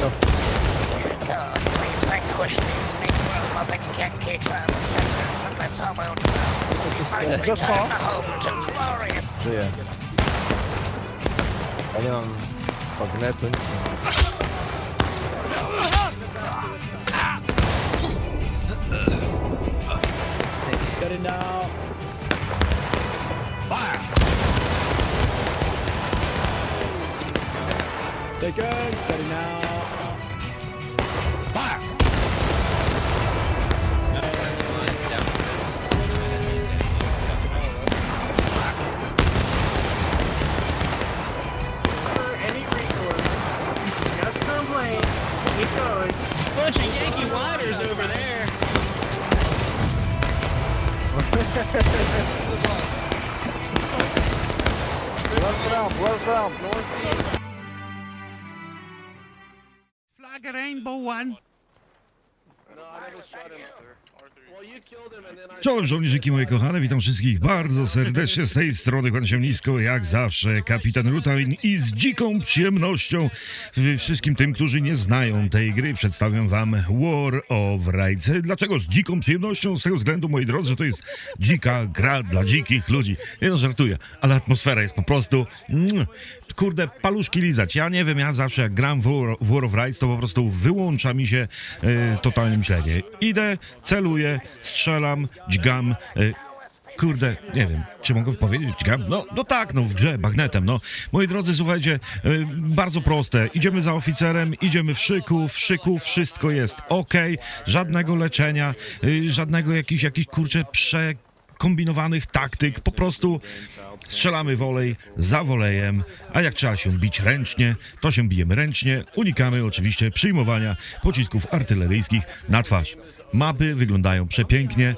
God, please vanquish these negro-loving Yankee transgenders from this hallowed realm so we might to co? return home to glory. Żyję. Ja nie mam magnetu. nic. Got it now. Taken. Steady now. Fire! any recourse. Just complain. Keep going. Bunch of Yankee Whiners over there. Welcome, welcome. Flag one. No, I never shot him. Czołem żołnierzyki moje kochane, witam wszystkich bardzo serdecznie z tej strony, kłaniam się nisko, jak zawsze, kapitan Rutain i z dziką przyjemnością y, wszystkim tym, którzy nie znają tej gry, przedstawiam wam War of Rights. Dlaczego z dziką przyjemnością? Z tego względu, moi drodzy, że to jest dzika gra dla dzikich ludzi. Nie no, żartuję, ale atmosfera jest po prostu... Mm, kurde, paluszki lizać. Ja nie wiem, ja zawsze jak gram w War, of Rights, to po prostu wyłącza mi się e, totalnie myślenie. Idę, celuję, strzelam, dźgam. E, Kurde, nie wiem, czy mogę powiedzieć? No, no tak, no w grze, bagnetem, no. Moi drodzy, słuchajcie, e, bardzo proste. Idziemy za oficerem, idziemy w szyku, w szyku wszystko jest ok, żadnego leczenia, e, żadnego jakichś, jakich kurczę, prze kombinowanych taktyk, po prostu strzelamy wolej za wolejem, a jak trzeba się bić ręcznie, to się bijemy ręcznie, unikamy oczywiście przyjmowania pocisków artyleryjskich na twarz. Mapy wyglądają przepięknie,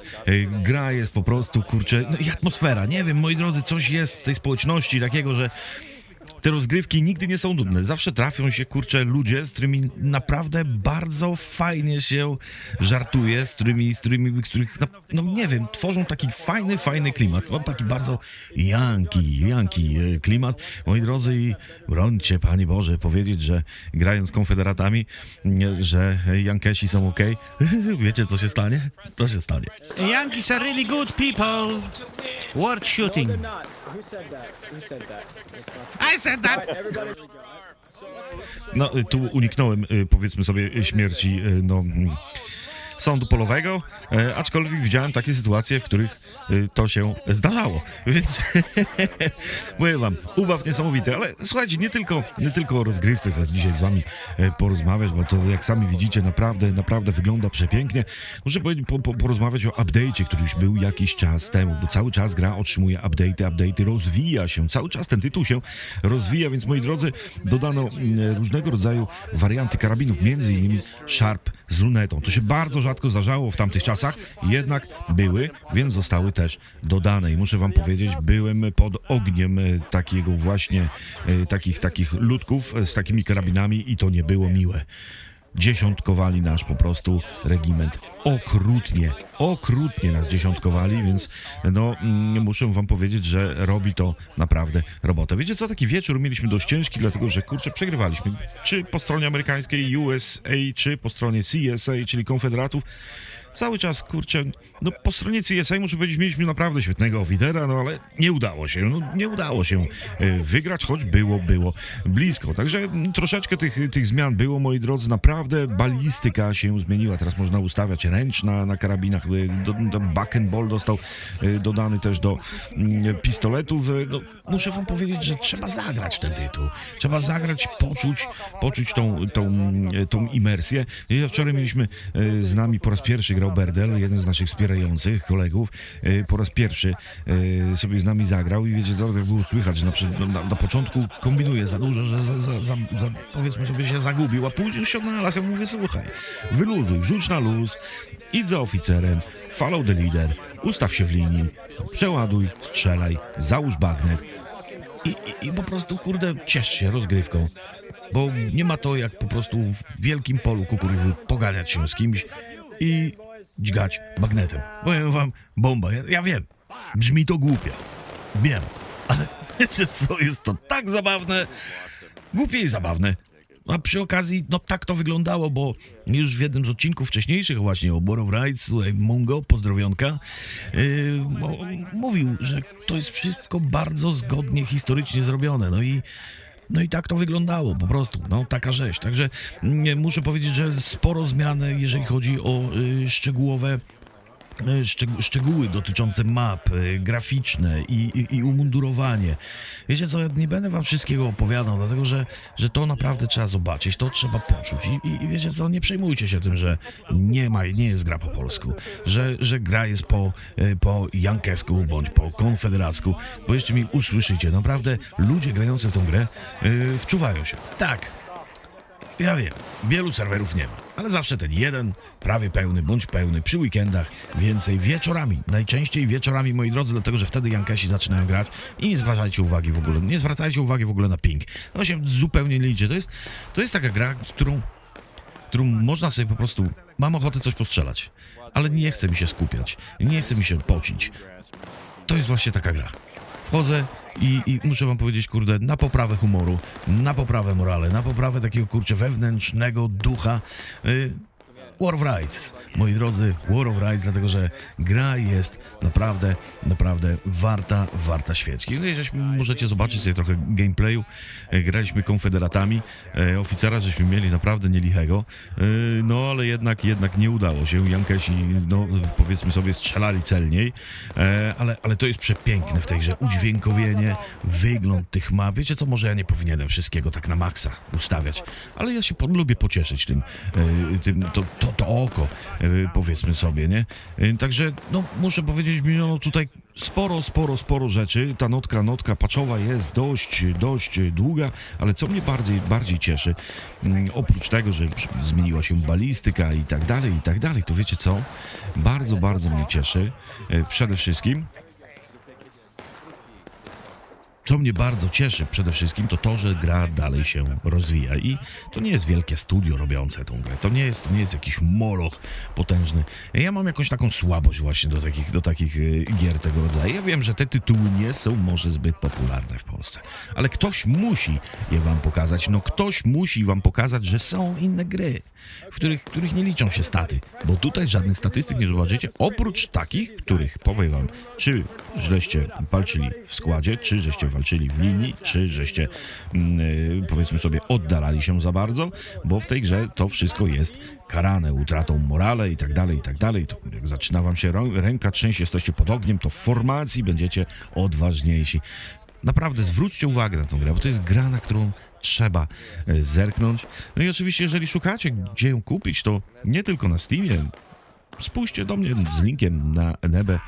gra jest po prostu, kurczę, no i atmosfera, nie wiem, moi drodzy, coś jest w tej społeczności takiego, że te rozgrywki nigdy nie są nudne. Zawsze trafią się, kurczę, ludzie, z którymi naprawdę bardzo fajnie się żartuje, z którymi, z którymi, z których, no, nie wiem, tworzą taki fajny, fajny klimat. Mam taki bardzo janki, janki e, klimat. Moi drodzy, brońcie, Panie Boże, powiedzieć, że grając z konfederatami, nie, że Jankesi są ok. Wiecie, co się stanie? To się stanie. Yankees are really good people. Worth shooting. Who said that? Who said that? That's not I said that. Everybody. No, y, tu uniknąłem, y, powiedzmy sobie, śmierci, y, no, mm, sądu polowego, e, aczkolwiek widziałem takie sytuacje, w których y, to się zdarzało, więc mówię wam, ubaw niesamowity, ale słuchajcie, nie tylko, nie tylko o rozgrywce chcę dzisiaj z wami e, porozmawiać, bo to jak sami widzicie, naprawdę, naprawdę wygląda przepięknie. Muszę po, po, porozmawiać o update'cie, który już był jakiś czas temu, bo cały czas gra otrzymuje update'y, update'y, rozwija się, cały czas ten tytuł się rozwija, więc moi drodzy, dodano mm, różnego rodzaju warianty karabinów, między innymi Sharp z lunetą. To się bardzo rzadko zdarzało w tamtych czasach, jednak były, więc zostały też dodane. I muszę wam powiedzieć, byłem pod ogniem e, takiego właśnie, e, takich, takich ludków e, z takimi karabinami i to nie było miłe. Dziesiątkowali nasz po prostu regiment. Okrutnie, okrutnie nas dziesiątkowali, więc no mm, muszę wam powiedzieć, że robi to naprawdę robotę. Wiecie co, taki wieczór mieliśmy dość ciężki, dlatego że kurczę, przegrywaliśmy. Czy po stronie amerykańskiej USA, czy po stronie CSA, czyli Konfederatów. Cały czas, kurczę, no po stronie CSA muszę powiedzieć, mieliśmy naprawdę świetnego oficera, no ale nie udało się, no nie udało się e, wygrać, choć było, było blisko. Także mm, troszeczkę tych, tych zmian było, moi drodzy, naprawdę balistyka się zmieniła. Teraz można ustawiać ręcz na, na karabinach, do, do dostał e, dodany też do mm, pistoletów. E, No, muszę wam powiedzieć, że trzeba zagrać ten tytuł. Trzeba zagrać, poczuć, poczuć tą, tą, e, tą imersję. Wczoraj mieliśmy z nami po raz pierwszy grał Berdel, jeden z naszych wspierających kolegów. Po raz pierwszy sobie z nami zagrał i wiecie co, tak było słychać, że na, na, na początku kombinuje za dużo, że za, za, za, powiedzmy sobie się zagubił, a później się odnalazł. Ja mówię, słuchaj, wyluzuj, rzuć na luz, idź za oficerem, follow the leader, ustaw się w linii, przeładuj, strzelaj, załóż bagnet. I, i, i po prostu, kurde, ciesz się rozgrywką. Bo nie ma to jak po prostu w wielkim polu kukurydzy poganiać się z kimś i dźgać bagnetem. Powiem wam, bomba, ja, ja wiem, brzmi to głupio, wiem, ale wiecie co, jest to tak zabawne, głupie i zabawne. A przy okazji, no tak to wyglądało, bo już w jednym z odcinków wcześniejszych właśnie o of Rights, Mungo, pozdrowionka, yy, mówił, że to jest wszystko bardzo zgodnie historycznie zrobione. No i no i tak to wyglądało, po prostu, no taka rzeź. Także mm, muszę powiedzieć, że sporo zmian, jeżeli chodzi o y, szczegółowe szczeg- szczegóły dotyczące map, y, graficzne i, i, i umundurowanie. Wiecie co, ja nie będę wam wszystkiego opowiadał, dlatego że, że to naprawdę trzeba zobaczyć, to trzeba poczuć I, i, wiecie co, nie przejmujcie się tym, że nie ma, nie jest gra po polsku, że, że gra jest po, y, po jankesku bądź po konfederacku, bo jeszcze mi usłyszycie, naprawdę ludzie grający w tą grę y, wczuwają się. Tak, ja wiem, wielu serwerów nie ma, ale zawsze ten jeden, prawie pełny bądź pełny, przy weekendach, więcej wieczorami, najczęściej wieczorami, moi drodzy, dlatego że wtedy Jankesi zaczynają grać i nie zwracajcie uwagi w ogóle, nie zwracajcie uwagi w ogóle na ping. To się zupełnie nie liczy. To jest, to jest taka gra, w którą, którą można sobie po prostu, mam ochotę coś postrzelać, ale nie chce mi się skupiać, nie chce mi się pocić. To jest właśnie taka gra. Wchodzę i, i muszę wam powiedzieć, kurde, na poprawę humoru, na poprawę morale, na poprawę takiego, kurczę, wewnętrznego ducha. Y, War of Rights, moi drodzy, War of Rights, dlatego że gra jest naprawdę, naprawdę warta, warta świeczki. No żeśmy, możecie zobaczyć sobie trochę gameplayu. E, Graliśmy konfederatami, e, oficera żeśmy mieli naprawdę nielichego, e, no ale jednak, jednak nie udało się. Jankesi, no powiedzmy sobie, strzelali celniej, ale, ale to jest przepiękne w tej grze. Udźwiękowienie, wygląd tych map. Wiecie co, może ja nie powinienem wszystkiego tak na maksa ustawiać, ale ja się po, lubię pocieszyć tym, tym to, to, to oko, e, powiedzmy sobie, nie? E, Także, no, muszę powiedzieć, miniono tutaj sporo, sporo, sporo rzeczy. Ta notka, notka patchowa jest dość, dość długa, ale co mnie bardziej, bardziej cieszy, mm, oprócz tego, że zmieniła się balistyka i tak dalej, i tak dalej, to wiecie co? Bardzo, bardzo mnie cieszy, e, przede wszystkim, co mnie bardzo cieszy przede wszystkim, to to, że gra dalej się rozwija. I to nie jest wielkie studio robiące tą grę. To nie jest, to nie jest jakiś moloch potężny. Ja mam jakąś taką słabość właśnie do takich, do takich y, gier tego rodzaju. Ja wiem, że te tytuły nie są może zbyt popularne w Polsce, ale ktoś musi je wam pokazać. No ktoś musi wam pokazać, że są inne gry, w których, których nie liczą się staty. Bo tutaj żadnych statystyk nie zobaczycie, oprócz takich, których powiem wam, czy żeście walczyli w składzie, czy żeście walczyli w linii, czy żeście mm, y, powiedzmy sobie oddalali się za bardzo, bo w tej grze to wszystko jest karane utratą morale i tak dalej, i tak dalej. To jak zaczyna wam się ręka trzęść, jesteście pod ogniem, to w formacji będziecie odważniejsi. Naprawdę zwróćcie uwagę na tę grę, bo to jest gra, na którą trzeba e, zerknąć. No i oczywiście, jeżeli szukacie, gdzie ją kupić, to nie tylko na Steamie, spójrzcie do mnie z linkiem na Enebę.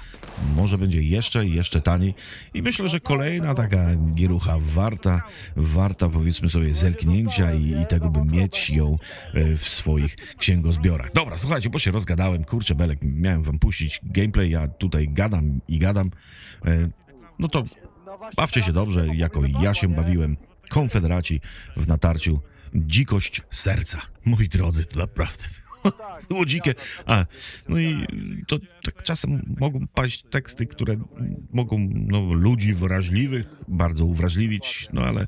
Może będzie jeszcze, jeszcze taniej. I myślę, że kolejna taka gierucha warta, warta powiedzmy sobie zerknięcia i, i tego, by mieć ją e, w swoich księgozbiorach. Dobra, słuchajcie, bo się rozgadałem. Kurczę, Belek, miałem wam puścić gameplay, ja tutaj gadam i gadam. E, No to bawcie się dobrze, jako ja się bawiłem. Konfederaci w natarciu. Dzikość serca. Moi drodzy, to naprawdę było dzikie. A, no i to tak czasem mogą paść teksty, które mogą no, ludzi wrażliwych bardzo uwrażliwić, no ale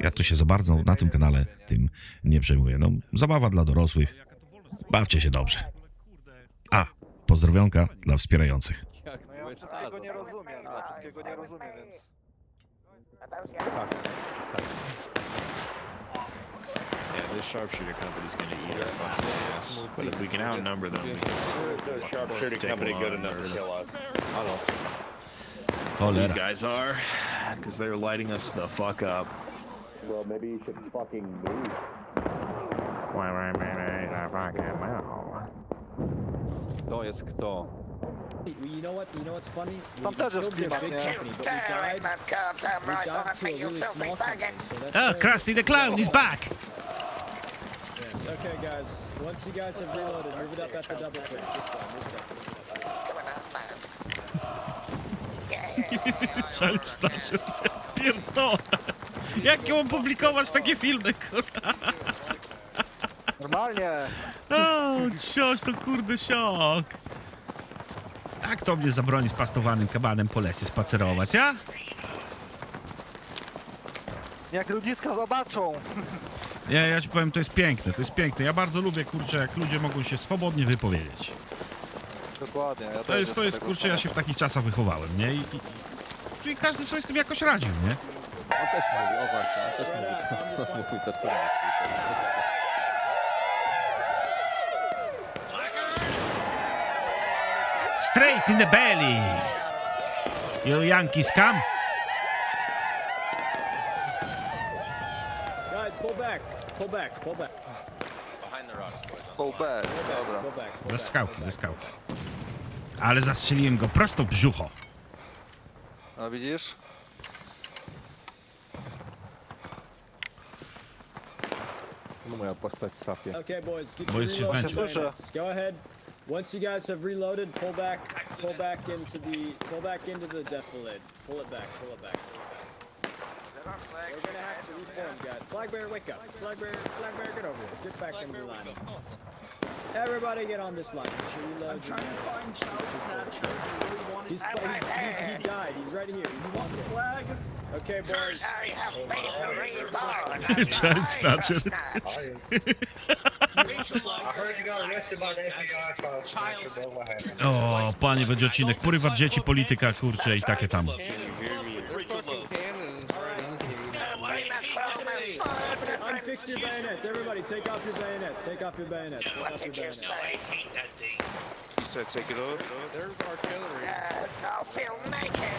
ja to się za bardzo na tym kanale tym nie przejmuję. No, zabawa dla dorosłych. Bawcie się dobrze. A, pozdrowionka dla wspierających. Ja wszystkiego nie rozumiem, ja wszystkiego nie rozumiem, więc... Yeah, this sharpshooter company's gonna eat our fucking ass. But if we can outnumber them, we can Sharpshooter Take company them good enough to they're- kill us. these Cholera. guys are, because they're lighting us the fuck up. Well, maybe you should fucking move. To jest kto? You know what? You know what's funny? We Tam też jest killed klimat, big nie? company, but we Tearing died. that goddamn We rifle died at to me, a you really filthy small company. faggot. So that's Oh, very- Krusty the Clown is back. Yes. Okay, guys. Once you guys have reloaded, move it up at the double quick. This way. Move it up. Starzy. Pierdolę. Jak ją publikować takie filmy, kurwa? Normalnie! O, cioś, to kurde siok. Tak to mnie zabroni z pastowanym kabanem po lesie spacerować, ja? Jak ludziska zobaczą, Nie, ja ci powiem, to jest piękne, to jest piękne. Ja bardzo lubię, kurczę, jak ludzie mogą się swobodnie wypowiedzieć. Dokładnie. Ja To też jest, to jest tego kurczę, ja się w takich czasach wychowałem, nie? I, i, czyli każdy sobie z tym jakoś radził, nie? On też mówi, o właśnie, on też mówi. Mówi to co Straight in the belly! You Yankees come! Guys, pull back. Pull back. Pull back. Pull back, dobra. Pull back. Ze skałki, ze skałki. Ale zastrzeliłem go prosto w brzucho. A widzisz? No moja postać sapie. Okay, boys, get Boys, your she's reloads mentioned. Go ahead. Once you guys have reloaded, pull back, pull back into the, pull back into the defilade. Pull it back, pull it back. We're gonna have to reform, guys. Flag bearer, wake up. Flag bearer, flag bearer, get over here. Get back in the line. Everybody get on this line. Get your. I'm trying to find Charles He's, he's, he, he died. He's right here. He's on the flag. Okay, boys. I have been reborn as Child the snatcher. O, panie, będzie odcinek. Porywa dzieci, polityka, kurczę i takie tam. Unfix your bayonets. Everybody, take off your bayonets. Take off your bayonets. Take off your did you bayonets. say? You said take it off? Uh, don't feel naked.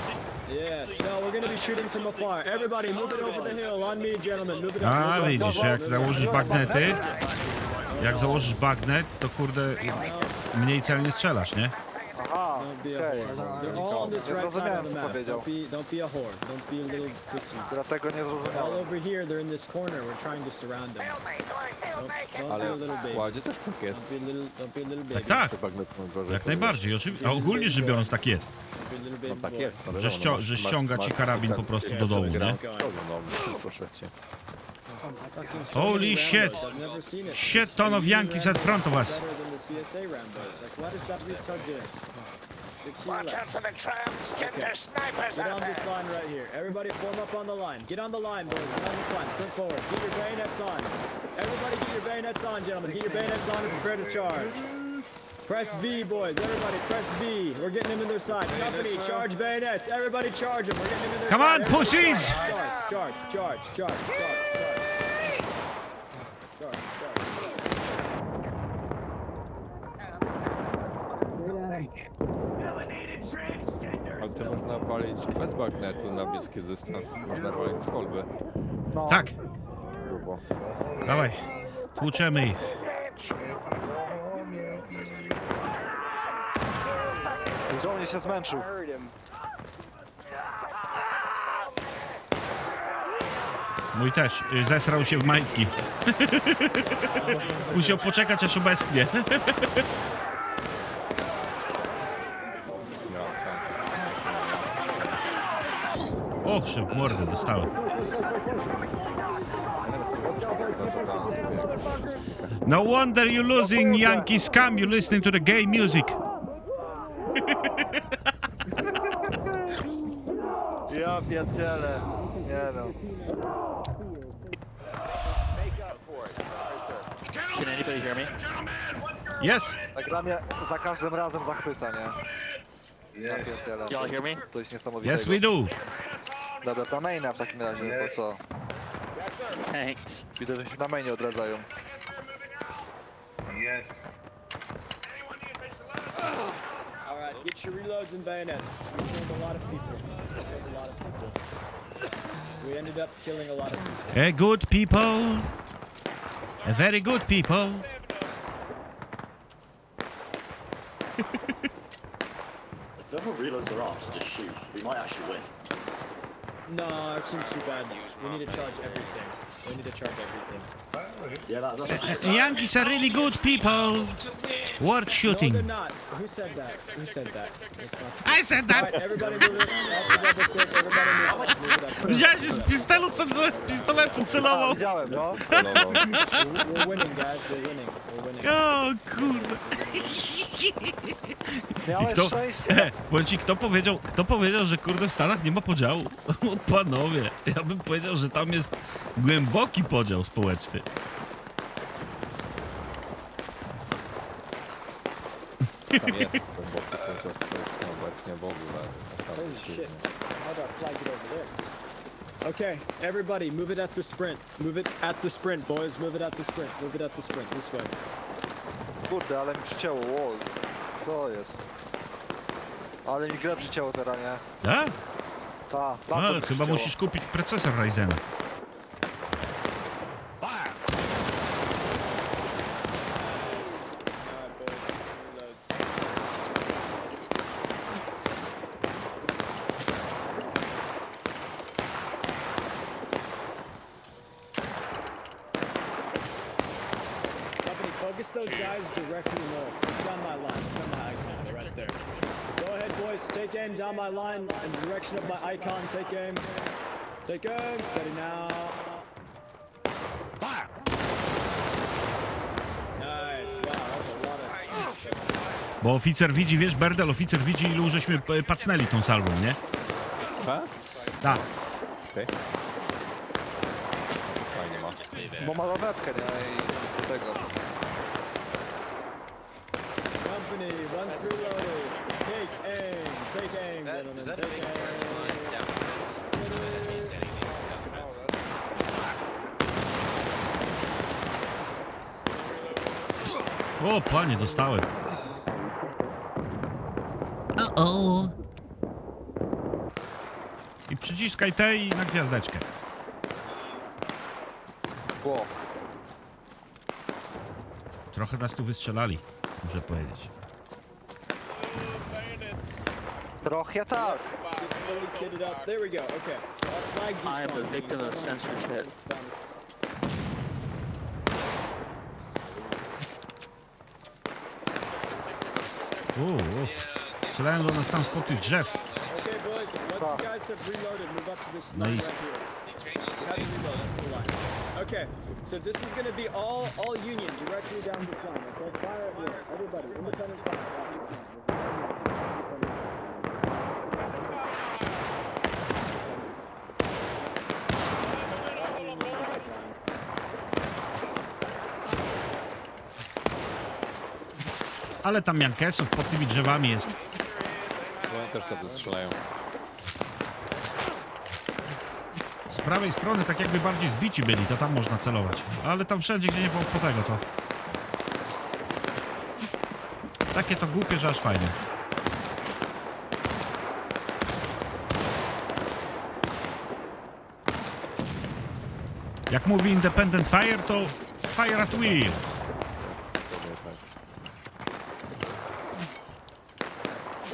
Yes. No, we're gonna be shooting from afar. Everybody, move it over the hill. On me, gentlemen. Move it up. A, widzisz, jak założysz bagnety, jak założysz bagnet, to kurde, mniej celnie strzelasz, nie? Aha, Don't be a okej. whore. They're all on this Nie right side zrozumiałem, of the co map. powiedział. Don't be, don't be a whore. Don't be a little pussy. Dlatego nie All zrozumiałem. over here, they're in this corner. We're trying to surround them. Don't, don't be a Ale little w baby. składzie też tak jest. Don't be a little, don't be a little baby. Tak, jak najbardziej. A ogólnie rzecz biorąc tak jest. Don't be a little No tak boy. jest. ale Że no, masz- że masz- ściąga ci masz- karabin tak, po prostu tak, do dołu, nie? no, proszę cię. Fucking Holy shit. Never seen it. Shit ton of Yankees at front of is us. Better than the CSA Rambos. Like, what is that retard doing? Get to your Watch out for the transgender snipers Get out on this there. line right here. Everybody form up on the line. Get on the line, boys. Get on this line. Sprint forward. Get your bayonets on. Everybody get your bayonets on, gentlemen. Get your bayonets on and prepare to charge. Press V, boys. Everybody press V. We're getting into their side. Company, charge bayonets. Everybody charge them. We're getting into their Come side. on, pussies! Charge, charge, charge, charge, charge, charge. Charge, można walić bez bagnetu na bliski dystans. Można walić z kolby. No, Tak, Grubo. dawaj. Tłuczemy ich. żołnierz się zmęczył. Mój też. y, Zesrał się w majtki. Musiał poczekać aż obecnie. Ja, tak. Och, się w mordę dostałem. No. No wonder you losing Yankee scam, you listening to the gay music. Ja pierdzielę. Nie no. Can anybody hear me? Yes, Ta gra mnie za każdym razem zachwyca, nie? Ja pierdzielę. Y'all hear me? To jest niesamowite. yes we do. Dobra, to maina w takim razie, bo co? Thanks. Widzę, że się na mainie odradzają. All right, get your reloads and bayonets. We killed a lot of people. We killed a lot of people. We ended up killing a lot of people. A good people. A very good people. If the reloads are off, just shoot. We might actually win. No, our team's too bad. News. We need to charge everything. We need to charge everything. Yankees are really good people. Worth No, they're shooting. not. Who said that? Who said that? That's not true. I said Alright, that. everybody move it. Everybody move it. Move it up. Widziałeś, że z pistoletu, z pistoletu A, celował. widziałem, no. Celował. We're, we're winning, guys. We're winning. We're winning. O kurde. I kto, szczęście. powiem ci, kto powiedział, kto powiedział, że kurde w Stanach nie ma podziału? O, panowie, ja bym powiedział, że tam jest głęboki podział społeczny. Tam jest obecnie w ogóle. Naprawdę shit. silny. How do I flag it over there? Okay, everybody, move it at the sprint. Move it at the sprint, boys. Move it at the sprint. Move it at the sprint. This way. Kurde, ale mi przycięło, wall. Co jest? Ale mi grę przycięło teraz, nie? Tak? Ta, bardzo No, mi chyba przycięło. musisz kupić procesor Ryzena. Alright, boys. Reloads. Company, focus those directly north. Down my line. Down my icon. They're right there. Go ahead, boys. Take aim down my line in the direction of my icon. Take aim. Take aim. Steady now. Fire! Nice. Wow, that's a lot of. Bo oficer widzi, wiesz, Berdel, oficer widzi, ilu żeśmy e, pacnęli tą salwą, nie? A? Tak. Okej. Fajnie ma. Bo ma lawetkę, nie? I do tego. Once reloaded. Take aim. Take aim, gentlemen. Take aim. O, panie, dostałem. O-o. I przyciskaj te i na gwiazdeczkę. Trochę nas tu wystrzelali, muszę powiedzieć. Trochę tak. Fully kitted up. There we go. Okay. So our flag I am a victim of censorship. despawned. O, o. Strzelałem do nas tam spod tych drzew. Okay, boys. Once you guys have reloaded, move up to this line right here. You have to reload. That's the line. Okay. So this is going to be all all Union directly down this line. Okay. Fire at will. Everybody, independent fire. Ale tam Jankesów pod tymi drzewami jest. No oni też strzelają. Z prawej strony tak jakby bardziej zbici byli, to tam można celować. Ale tam wszędzie, gdzie nie było po tego, to... Takie to głupie, że aż fajne. Jak mówi Independent Fire, to Fire at Will. Pewnie tak.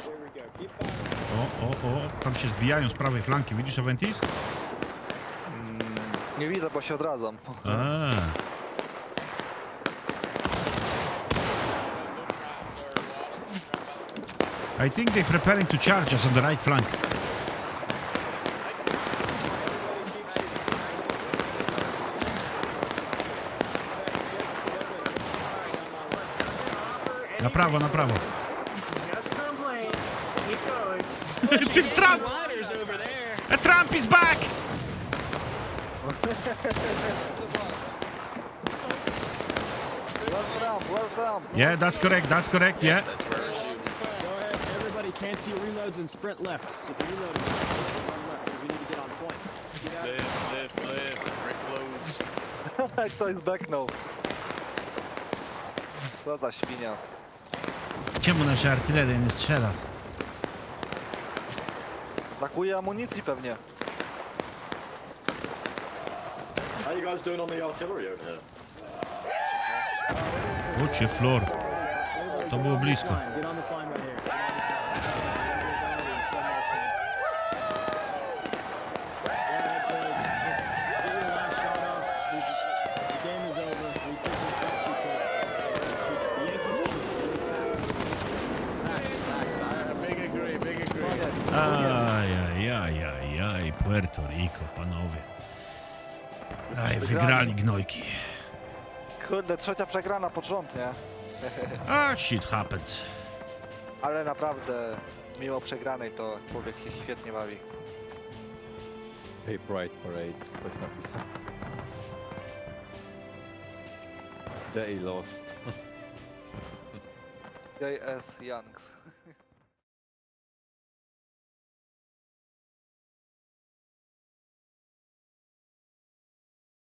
There we go. Keep firing. O, o, o, tam się zbijają z prawej flanki. Widzisz, Aventis? Nie widzę, bo się odradzam. A. I think they're preparing to charge us on the right flank. Na prawo, na prawo. going. Ty Trump! A Trump is back! Well Trump, well Trump. Yeah, that's correct, that's correct, yeah. Go ahead. Everybody can't see reloads and sprint left. So if you're reloading, run left because we need to get on point. See that? Jak ktoś zdechnął. Co za świnia. Czemu nasza artyleria nie strzela? Brakuje amunicji pewnie. How you guys doing on the artillery over there? Chodź się, Flor. To było blisko. A, Puerto Rico, panowie. Aj, Wygrali. wygrali gnojki. Kurde, trzecia przegrana pod rząd, nie? A, shit happens. Ale naprawdę, mimo przegranej, to człowiek się świetnie bawi. Pay Pride Parade, ktoś napisał. Day loss. JS Youngs.